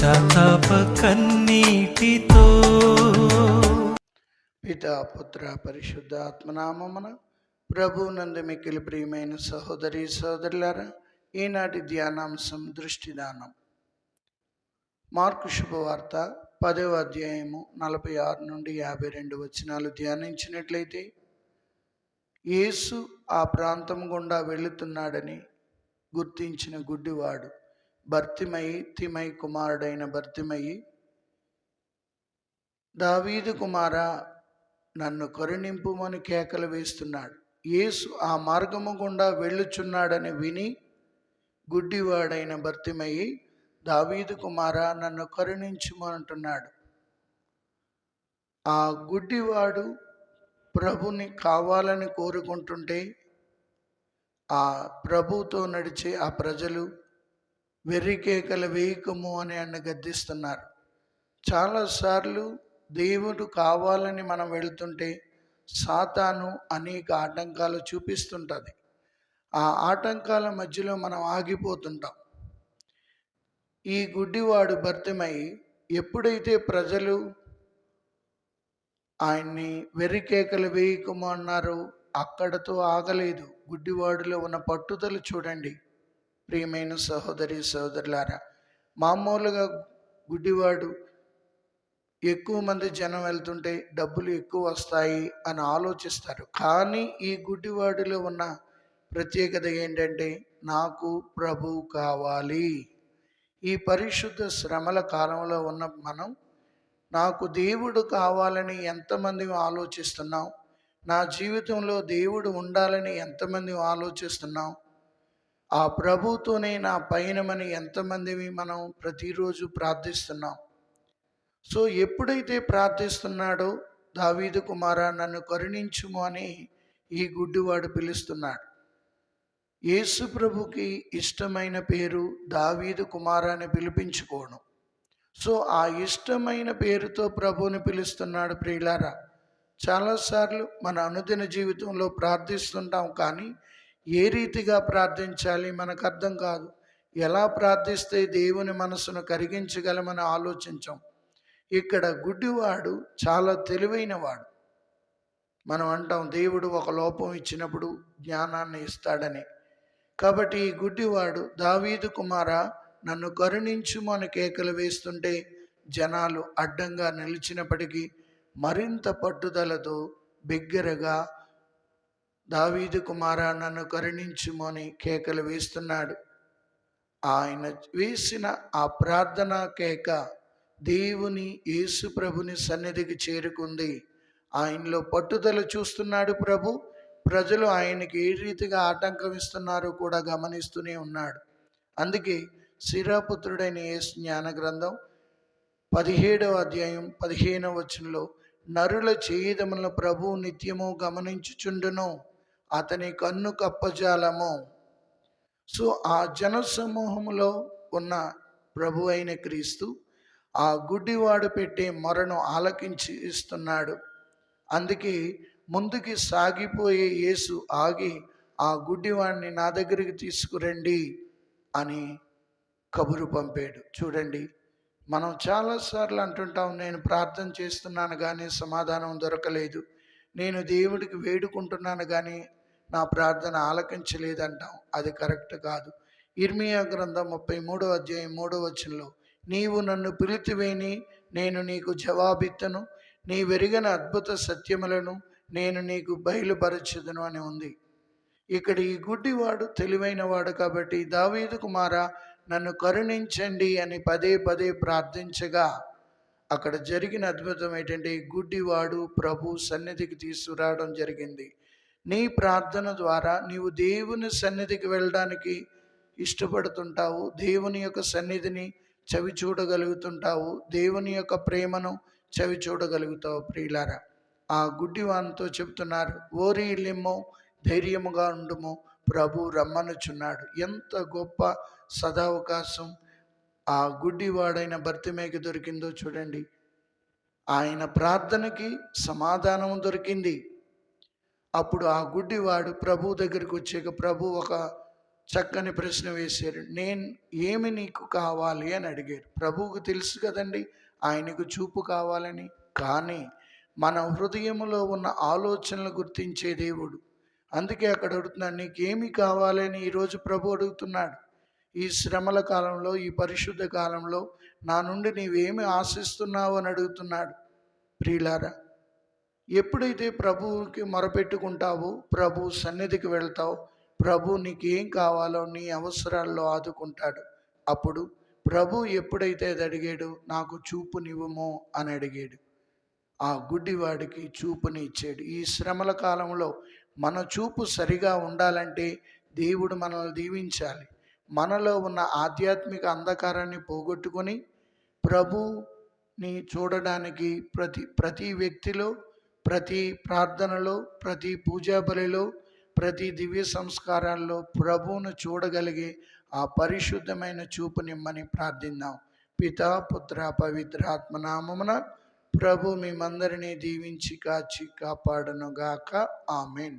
పశ్చాత్తాప కన్నీటితో పితా పుత్ర పరిశుద్ధ ఆత్మనామమున ప్రభు నందు మిక్కిలి ప్రియమైన సహోదరి సహోదరులారా ఈనాటి ధ్యానాంశం దృష్టి దానం మార్కు శుభవార్త పదవ అధ్యాయము నలభై ఆరు నుండి యాభై రెండు వచనాలు ధ్యానించినట్లయితే యేసు ఆ ప్రాంతం గుండా వెళుతున్నాడని గుర్తించిన గుడ్డివాడు భర్తిమయి తిమై కుమారుడైన భర్తిమయి. దావీదు కుమార నన్ను కరుణింపుమని కేకలు వేస్తున్నాడు. యేసు ఆ మార్గము గుండా వెళ్ళుచున్నాడని విని గుడ్డివాడైన భర్తిమయ్యి దావీదు కుమార నన్ను కరుణించుమంటున్నాడు ఆ గుడ్డివాడు ప్రభుని కావాలని కోరుకుంటుంటే ఆ ప్రభుతో నడిచే ఆ ప్రజలు వెర్రికేకలు వేయకము అని ఆయన గద్దిస్తున్నారు. చాలాసార్లు దేవుడు కావాలని మనం వెళుతుంటే సాతాను అనేక ఆటంకాలు చూపిస్తుంటుంది. ఆ ఆటంకాల మధ్యలో మనం ఆగిపోతుంటాం. ఈ గుడ్డివాడు భర్తమై ఎప్పుడైతే ప్రజలు ఆయన్ని వెర్రికేకలు వేయకము అన్నారు అక్కడతో ఆగలేదు. గుడ్డివాడిలో ఉన్న పట్టుదల చూడండి. ప్రియమైన సహోదరి సహోదరులారా మామూలుగా గుడ్డివాడు ఎక్కువ మంది జనం వెళ్తుంటే డబ్బులు ఎక్కువ వస్తాయి అని ఆలోచిస్తారు. కానీ ఈ గుడ్డివాడిలో ఉన్న ప్రత్యేకత ఏంటంటే నాకు ప్రభు కావాలి. ఈ పరిశుద్ధ శ్రమల కాలంలో ఉన్న మనం నాకు దేవుడు కావాలని ఎంతమంది ఆలోచిస్తున్నాం? నా జీవితంలో దేవుడు ఉండాలని ఎంతమంది ఆలోచిస్తున్నాం? ఆ ప్రభుతోనే నా పయనమని ఎంతమంది మనం ప్రతిరోజు ప్రార్థిస్తున్నాం. సో ఎప్పుడైతే ప్రార్థిస్తున్నాడో దావీదు కుమార నన్ను కరుణించుము అని ఈ గుడ్డివాడు పిలుస్తున్నాడు. యేసు ప్రభుకి ఇష్టమైన పేరు దావీదు కుమార అని పిలిపించుకోను. సో ఆ ఇష్టమైన పేరుతో ప్రభుని పిలుస్తున్నాడు ప్రియులారా. చాలాసార్లు మన అనుదిన జీవితంలో ప్రార్థిస్తుంటాం కానీ ఏ రీతిగా ప్రార్థించాలి మనకు అర్థం కాదు. ఎలా ప్రార్థిస్తే దేవుని మనసును కరిగించగలమని ఆలోచించాం. ఇక్కడ గుడ్డివాడు చాలా తెలివైనవాడు. మనం అంటాం దేవుడు ఒక లోపం ఇచ్చినప్పుడు జ్ఞానాన్ని ఇస్తాడని. కాబట్టి ఈ గుడ్డివాడు దావీదు కుమార నన్ను కరుణించుము అని కేకలు వేస్తుంటే జనాలు అడ్డంగా నిలిచినప్పటికీ మరింత పట్టుదలతో బిగ్గరగా దావీదు కుమార నన్ను కరుణించుమని కేకలు వేస్తున్నాడు. ఆయన వేసిన ఆ ప్రార్థన కేక దేవుని యేసు ప్రభుని సన్నిధికి చేరుకుంది. ఆయనలో పట్టుదల చూస్తున్నాడు ప్రభు. ప్రజలు ఆయనకి ఏ రీతిగా ఆటంకం ఇస్తున్నారో కూడా గమనిస్తూనే ఉన్నాడు. అందుకే శిరాపుత్రుడైన యేసు జ్ఞాన గ్రంథం పదిహేడవ అధ్యాయం పదిహేనవ వచనంలో నరుల చేయుదములను ప్రభు నిత్యము గమనించుచుండును. అతని కన్ను కప్పజాలము. సో ఆ జనసమూహంలో ఉన్న ప్రభు అయిన క్రీస్తు ఆ గుడ్డివాడు పెట్టే మొరను ఆలకించి ఇస్తున్నాడు అందుకే ముందుకి సాగిపోయే యేసు ఆగి ఆ గుడ్డివాడిని నా దగ్గరికి తీసుకురండి అని కబురు పంపాడు. చూడండి మనం చాలాసార్లు అంటుంటాం నేను ప్రార్థన చేస్తున్నాను కానీ సమాధానం దొరకలేదు. నేను దేవుడికి వేడుకుంటున్నాను కానీ నా ప్రార్థన ఆలకించలేదంటాం. అది కరెక్ట్ కాదు. ఇర్మియా గ్రంథం ముప్పై మూడో అధ్యాయం మూడో వచనంలో నీవు నన్ను పిలిచివేని నేను నీకు జవాబిత్తను. నీ వెరిగిన అద్భుత సత్యములను నేను నీకు బయలుపరచదును అని ఉంది. ఇక్కడ ఈ గుడ్డివాడు తెలివైనవాడు కాబట్టి దావీదు కుమార నన్ను కరుణించండి అని పదే పదే ప్రార్థించగా అక్కడ జరిగిన అద్భుతం ఏంటంటే గుడ్డివాడు ప్రభు సన్నిధికి తీసుకురావడం జరిగింది. నీ ప్రార్థన ద్వారా నీవు దేవుని సన్నిధికి వెళ్ళడానికి ఇష్టపడుతుంటావు. దేవుని యొక్క సన్నిధిని చవి చూడగలుగుతుంటావు. దేవుని యొక్క ప్రేమను చవి చూడగలుగుతావు ప్రియులారా. ఆ గుడ్డివానితో చెప్తున్నారు ఓరి లిమ్మో ధైర్యముగా ఉండుము. ప్రభు రమ్మనుచున్నాడు. ఎంత గొప్ప సదావకాశం ఆ గుడ్డివాడైన భర్తిమేకి దొరికిందో చూడండి. ఆయన ప్రార్థనకి సమాధానం దొరికింది. అప్పుడు ఆ గుడ్డివాడు ప్రభు దగ్గరికి వచ్చాక ప్రభు ఒక చక్కని ప్రశ్న వేశారు. నేను ఏమి నీకు కావాలి? అని అడిగారు. ప్రభువుకు తెలుసు కదండి ఆయనకు చూపు కావాలని. కానీ మన హృదయంలో ఉన్న ఆలోచనలు గుర్తించే దేవుడు. అందుకే అక్కడ అడుగుతున్నాడు నీకేమి కావాలని ఈరోజు ప్రభు అడుగుతున్నాడు. ఈ శ్రమల కాలంలో ఈ పరిశుద్ధ కాలంలో నా నుండి నీవేమి ఆశిస్తున్నావు? అని అడుగుతున్నాడు. ప్రియులారా ఎప్పుడైతే ప్రభువుకి మొరపెట్టుకుంటావో ప్రభు సన్నిధికి వెళ్తావు ప్రభు నీకేం కావాలో నీ అవసరాల్లో ఆదుకుంటాడు. అప్పుడు ప్రభు ఎప్పుడైతే అది అడిగాడు నాకు చూపునివ్వమో అని అడిగాడు. ఆ గుడ్డివాడికి చూపుని ఇచ్చాడు. ఈ శ్రమల కాలంలో మన చూపు సరిగా ఉండాలంటే దేవుడు మనల్ని దీవించాలి. మనలో ఉన్న ఆధ్యాత్మిక అంధకారాన్ని పోగొట్టుకొని ప్రభుని చూడడానికి ప్రతి ప్రతి వ్యక్తిలో ప్రతి ప్రార్థనలో ప్రతి పూజా బలిలో ప్రతి దివ్య సంస్కారాల్లో ప్రభువును చూడగలిగే ఆ పరిశుద్ధమైన చూపు నిమ్మని ప్రార్థిద్దాం పిత పుత్ర పవిత్ర ఆత్మనామమున ప్రభు మేమందరినీ దీవించి కాచి కాపాడనుగాక. ఆమెన్.